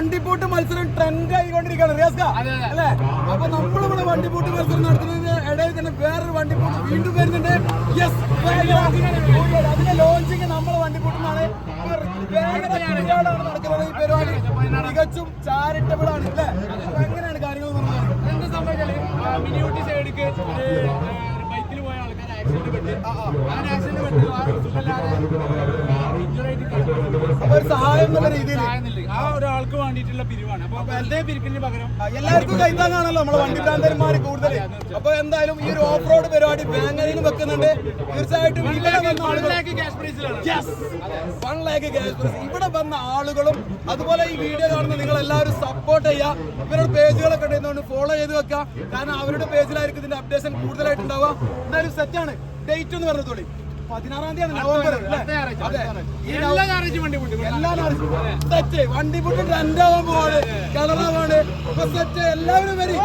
വണ്ടിപ്പൂട്ട് മത്സരം ട്രെൻഡ് ആയിക്കൊണ്ടിരിക്കുകയാണ്. റിയാസ്ക. അല്ലേ? അപ്പൊ നമ്മളിവിടെ വണ്ടിപ്പൂട്ട് മത്സരം നടത്തുന്നതിന് ഇടയിൽ തന്നെ വേറൊരു വണ്ടിപ്പൂട്ട് വീണ്ടും വരുന്നുണ്ട്. യെസ് അതിന്റെ ലോഞ്ചിങ് നമ്മളെ വണ്ടിപ്പൂട്ടെന്നാണ് നടക്കുന്നത് ഈ പരിപാടി. തികച്ചും ചാരിറ്റബിൾ ആണ് അല്ലേ? അപ്പൊ എങ്ങനെയാണ് കാര്യങ്ങൾ എന്താ സംഭവിച്ചാൽ മിനിയൂട്ടി സൈഡിക്ക് ബൈക്കിൽ പോയ ആൾക്കാർ ആക്സിഡന്റ് പെട്ട്. ആ ആക്സിഡന്റ് പെട്ട് ഒരു സഹായം എന്നുള്ള രീതിയിൽ. ആ ഒരാൾക്ക് വേണ്ടിയിട്ടുള്ള പിരിവാണ്. അപ്പൊ വെറുതെ പിരിക്കുന്നതിന് പകരം എല്ലാവർക്കും കൈത്താങ്ങാണല്ലോ നമ്മളെ വണ്ടി ഭ്രാന്തന്മാര് കൂടുതൽ അപ്പൊ എന്തായാലും ഈ ഒരു ഓഫ് റോഡ് പരിപാടി ബാംഗ്ലൂരിൽ വെക്കുന്നുണ്ട്. തീർച്ചയായിട്ടും ഇവിടെ വന്ന വൺ ലാക്ക് ക്യാഷ് പ്രൈസ് ഇവിടെ വന്ന ആളുകളും അതുപോലെ ഈ വീഡിയോ കാണുന്ന നിങ്ങൾ എല്ലാവരും സപ്പോർട്ട് ചെയ്യുക. ഇവരുടെ പേജുകളൊക്കെ ഉണ്ടെന്നുകൊണ്ട് ഫോളോ ചെയ്ത് വെക്കുക. കാരണം അവരുടെ പേജിലായിരിക്കും ഇതിന്റെ അപ്ഡേഷൻ കൂടുതലായിട്ട് ഉണ്ടാവുക എന്തായാലും സെറ്റാണ് ഡേറ്റ് എന്ന് പറഞ്ഞതോളി പതിനാറാം തീയതി നവംബർ അല്ലേ? അതെ. ഈ വണ്ടി എല്ലാവരും സെറ്റ്. വണ്ടി പൊട്ടി രണ്ടാവാൻ പോവാണ്. കളറാവാണ് ഇപ്പൊ സെറ്റ്. എല്ലാവരും വരി.